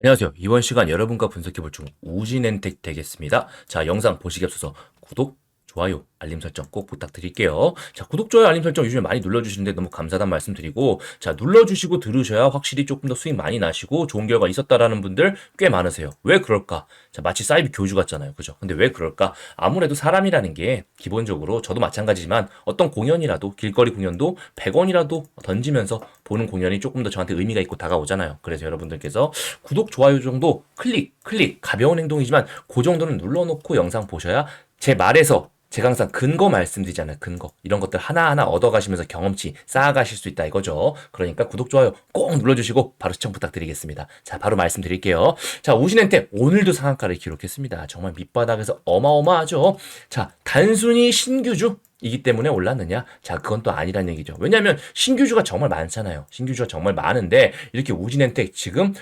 안녕하세요. 이번 시간 여러분과 분석해볼 중 우진엔텍 되겠습니다. 자, 영상 보시기 앞서서 구독, 좋아요, 알림 설정 꼭 부탁드릴게요. 자, 구독, 좋아요, 알림 설정 요즘에 많이 눌러주시는데 너무 감사하다는 말씀 드리고, 자, 눌러주시고 들으셔야 확실히 조금 더 수익 많이 나시고 좋은 결과 있었다라는 분들 꽤 많으세요. 왜 그럴까? 자, 마치 사이비 교주 같잖아요. 그죠? 근데 왜 그럴까? 아무래도 사람이라는 게 기본적으로 저도 마찬가지지만 어떤 공연이라도, 길거리 공연도 100원이라도 던지면서 보는 공연이 조금 더 저한테 의미가 있고 다가오잖아요. 그래서 여러분들께서 구독, 좋아요 정도 클릭, 클릭, 가벼운 행동이지만 그 정도는 눌러놓고 영상 보셔야 제 말에서 제가 항상 근거 말씀드리잖아요. 근거. 이런 것들 하나하나 얻어가시면서 경험치 쌓아가실 수 있다 이거죠. 그러니까 구독, 좋아요 꼭 눌러주시고 바로 시청 부탁드리겠습니다. 자, 바로 말씀드릴게요. 자, 우신한테 오늘도 상한가를 기록했습니다. 정말 밑바닥에서 어마어마하죠. 자, 단순히 신규주 이기 때문에 올랐느냐? 자, 그건 또 아니란 얘기죠. 왜냐하면 신규주가 정말 많잖아요. 신규주가 정말 많은데 이렇게 우진엔텍 지금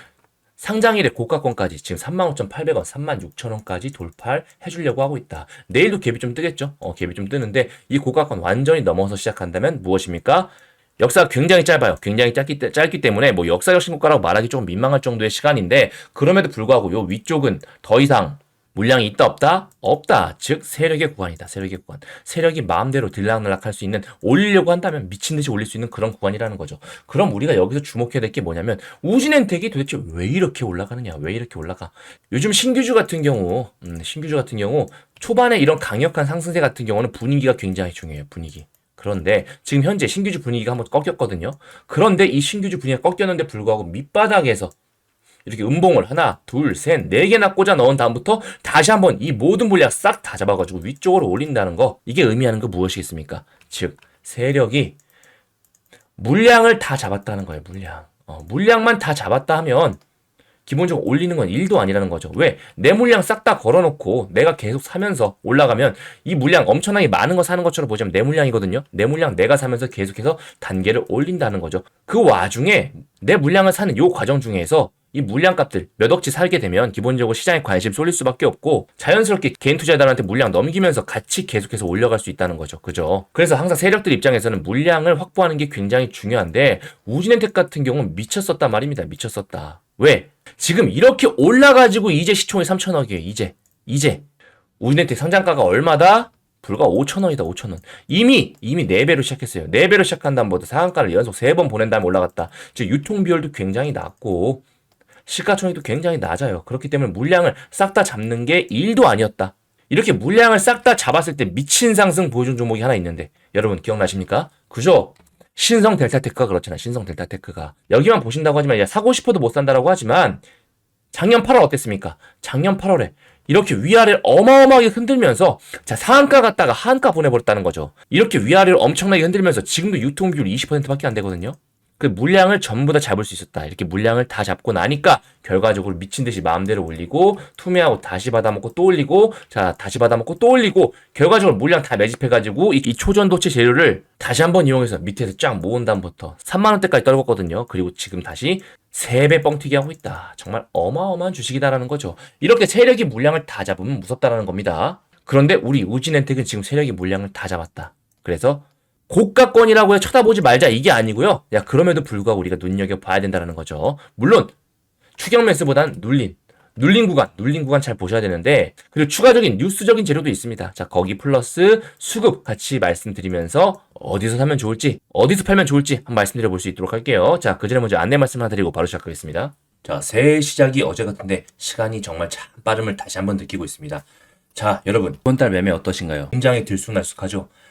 상장일에 고가권까지 지금 35,800원, 36,000원까지 돌파해 주려고 하고 있다. 내일도 갭이 좀 뜨겠죠? 어, 갭이 좀 뜨는데 이 고가권 완전히 넘어서 시작한다면 무엇입니까? 역사가 굉장히 짧아요. 굉장히 짧기, 때- 짧기 때문에 뭐 역사적 신고가라고 말하기 좀 민망할 정도의 시간인데 그럼에도 불구하고 요 위쪽은 더 이상 물량이 있다 없다? 없다. 즉 세력의 구간이다. 세력의 구간. 세력이 마음대로 들락날락 할 수 있는 올리려고 한다면 미친 듯이 올릴 수 있는 그런 구간이라는 거죠. 그럼 우리가 여기서 주목해야 될 게 뭐냐면 우진엔텍이 도대체 왜 이렇게 올라가느냐? 왜 이렇게 올라가? 요즘 신규주 같은 경우, 음, 신규주 같은 경우 초반에 이런 강력한 상승세 같은 경우는 분위기가 굉장히 중요해요. 분위기. 그런데 지금 현재 신규주 분위기가 한번 꺾였거든요. 그런데 이 신규주 분위기가 꺾였는데 불구하고 밑바닥에서 이렇게 음봉을 하나, 둘, 셋, 네 개나 꽂아 넣은 다음부터 다시 한번 이 모든 물량 싹 다 잡아가지고 위쪽으로 올린다는 거 이게 의미하는 거 무엇이겠습니까? 즉 세력이 물량을 다 잡았다는 거예요. 물량. 어, 물량만 다 잡았다 하면 기본적으로 올리는 건 1도 아니라는 거죠. 왜? 내 물량 싹 다 걸어놓고 내가 계속 사면서 올라가면 이 물량 엄청나게 많은 거 사는 것처럼 보자면 내 물량이거든요. 내 물량 내가 사면서 계속해서 단계를 올린다는 거죠. 그 와중에 내 물량을 사는 요 과정 중에서 이 물량값들 몇 억치 살게 되면 기본적으로 시장에 관심 쏠릴 수밖에 없고 자연스럽게 개인 투자자들한테 물량 넘기면서 같이 계속해서 올려갈 수 있다는 거죠. 그죠? 그래서 항상 세력들 입장에서는 물량을 확보하는 게 굉장히 중요한데 우진엔텍 같은 경우는 미쳤었단 말입니다. 미쳤었다. 왜? 지금 이렇게 올라가지고 이제 시총이 3천억이에요. 이제. 이제. 우진엔텍 상장가가 얼마다? 불과 5천원이다, 5천원. 이미, 이미 4배로 시작했어요. 4배로 시작한 다음부터 상한가를 연속 3번 보낸 다음에 올라갔다. 즉, 유통 비율도 굉장히 낮고, 시가총액도 굉장히 낮아요. 그렇기 때문에 물량을 싹 다 잡는 게 일도 아니었다. 이렇게 물량을 싹 다 잡았을 때 미친 상승 보여준 종목이 하나 있는데, 여러분 기억나십니까? 그죠? 신성 델타테크가 그렇잖아요. 신성 델타테크가. 여기만 보신다고 하지만, 야, 사고 싶어도 못 산다라고 하지만, 작년 8월 어땠습니까? 작년 8월에 이렇게 위아래를 어마어마하게 흔들면서 자 상한가 갔다가 하한가 보내버렸다는 거죠. 이렇게 위아래를 엄청나게 흔들면서 지금도 유통 비율 20%밖에 안 되거든요. 그 물량을 전부 다 잡을 수 있었다. 이렇게 물량을 다 잡고 나니까 결과적으로 미친 듯이 마음대로 올리고 투매하고 다시 받아먹고 또 올리고 자 다시 받아먹고 또 올리고 결과적으로 물량 다 매집해가지고 이, 이 초전도체 재료를 다시 한번 이용해서 밑에서 쫙 모은 다음부터 3만 원대까지 떨궜거든요. 그리고 지금 다시 3배 뻥튀기 하고 있다. 정말 어마어마한 주식이다라는 거죠. 이렇게 세력이 물량을 다 잡으면 무섭다라는 겁니다. 그런데 우리 우진엔텍은 지금 세력이 물량을 다 잡았다. 그래서 고가권이라고 해 쳐다보지 말자 이게 아니고요. 야 그럼에도 불구하고 우리가 눈여겨 봐야 된다는 거죠. 물론 추경 매수보단 눌린 눌린 구간, 눌린 구간 잘 보셔야 되는데 그리고 추가적인 뉴스적인 재료도 있습니다. 자 거기 플러스 수급 같이 말씀드리면서 어디서 사면 좋을지, 어디서 팔면 좋을지 한번 말씀드려 볼 수 있도록 할게요. 자 그 전에 먼저 안내 말씀 하나 드리고 바로 시작하겠습니다. 자 새해 시작이 어제 같은데 시간이 정말 참 빠름을 다시 한번 느끼고 있습니다. 자, 여러분, 이번 달 매매 어떠신가요? 굉장히 들쑥날쑥하죠?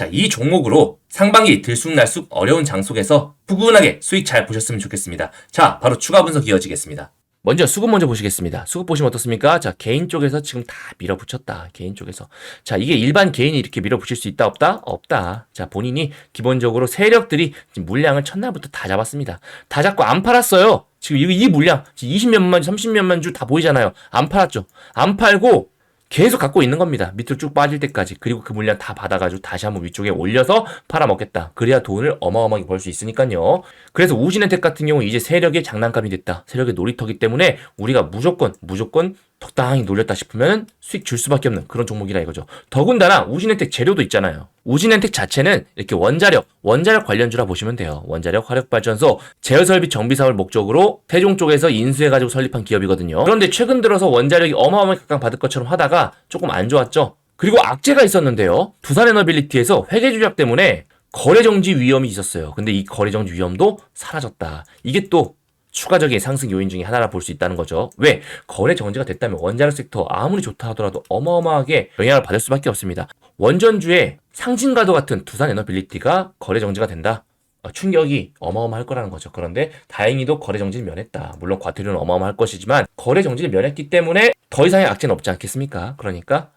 자, 이 종목으로 상반기 들쑥날쑥 어려운 장 속에서 푸근하게 수익 잘 보셨으면 좋겠습니다. 자, 바로 추가 분석 이어지겠습니다. 먼저 수급 먼저 보시겠습니다. 수급 보시면 어떻습니까? 자, 개인 쪽에서 지금 다 밀어붙였다. 개인 쪽에서. 자, 이게 일반 개인이 이렇게 밀어붙일 수 있다, 없다? 없다. 자, 본인이 기본적으로 세력들이 물량을 첫날부터 다 잡았습니다. 다 잡고 안 팔았어요. 지금 이, 이 물량, 20몇만, 30몇만 주 다 보이잖아요. 안 팔았죠. 안 팔고, 계속 갖고 있는 겁니다. 밑으로 쭉 빠질 때까지. 그리고 그 물량 다 받아가지고 다시 한번 위쪽에 올려서 팔아먹겠다. 그래야 돈을 어마어마하게 벌 수 있으니까요. 그래서 우진엔텍 같은 경우 이제 세력의 장난감이 됐다. 세력의 놀이터기 때문에 우리가 무조건 무조건 적당히 놀렸다 싶으면 수익 줄 수밖에 없는 그런 종목이라 이거죠. 더군다나 우진엔텍 재료도 있잖아요. 우진엔텍 자체는 이렇게 원자력, 원자력 관련주라 보시면 돼요. 원자력 화력발전소, 제어설비 정비 사업을 목적으로 태종 쪽에서 인수해가지고 설립한 기업이거든요. 그런데 최근 들어서 원자력이 어마어마하게 각광받을 것처럼 하다가 조금 안 좋았죠. 그리고 악재가 있었는데요. 두산에너빌리티에서 회계 조작 때문에 거래 정지 위험이 있었어요. 근데 이 거래 정지 위험도 사라졌다. 이게 또 추가적인 상승 요인 중에 하나라 볼 수 있다는 거죠. 왜? 거래 정지가 됐다면 원자력 섹터 아무리 좋다 하더라도 어마어마하게 영향을 받을 수밖에 없습니다. 원전주의 상징과도 같은 두산 에너빌리티가 거래 정지가 된다. 어, 충격이 어마어마할 거라는 거죠. 그런데 다행히도 거래 정지를 면했다. 물론 과태료는 어마어마할 것이지만 거래 정지를 면했기 때문에 더 이상의 악재는 없지 않겠습니까? 그러니까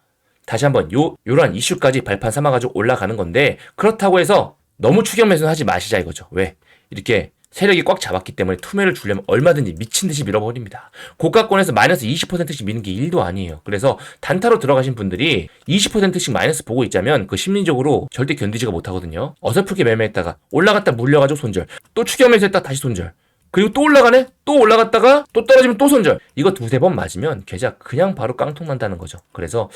다시 한번 요 요러한 이슈까지 발판 삼아가지고 올라가는 건데 그렇다고 해서 너무 추격 매수는 하지 마시자 이거죠. 왜? 이렇게 세력이 꽉 잡았기 때문에 투매를 주려면 얼마든지 미친 듯이 밀어버립니다. 고가권에서 마이너스 20%씩 미는 게 일도 아니에요. 그래서 단타로 들어가신 분들이 20%씩 마이너스 보고 있자면 그 심리적으로 절대 견디지가 못하거든요. 어설프게 매매했다가 올라갔다 물려가지고 손절. 또 추격 매수했다 다시 손절. 그리고 또 올라가네? 또 올라갔다가 또 떨어지면 또 손절. 이거 두세 번 맞으면 계좌 그냥 바로 깡통 난다는 거죠. 그래서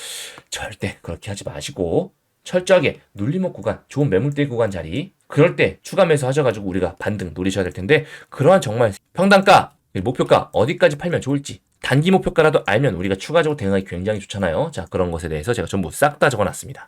절대 그렇게 하지 마시고 철저하게 눌림목 구간, 좋은 매물대 구간 자리 그럴 때 추가 매수 하셔가지고 우리가 반등 노리셔야 될 텐데 그러한 정말 평단가, 목표가 어디까지 팔면 좋을지 단기 목표가라도 알면 우리가 추가적으로 대응하기 굉장히 좋잖아요. 자 그런 것에 대해서 제가 전부 싹 다 적어놨습니다.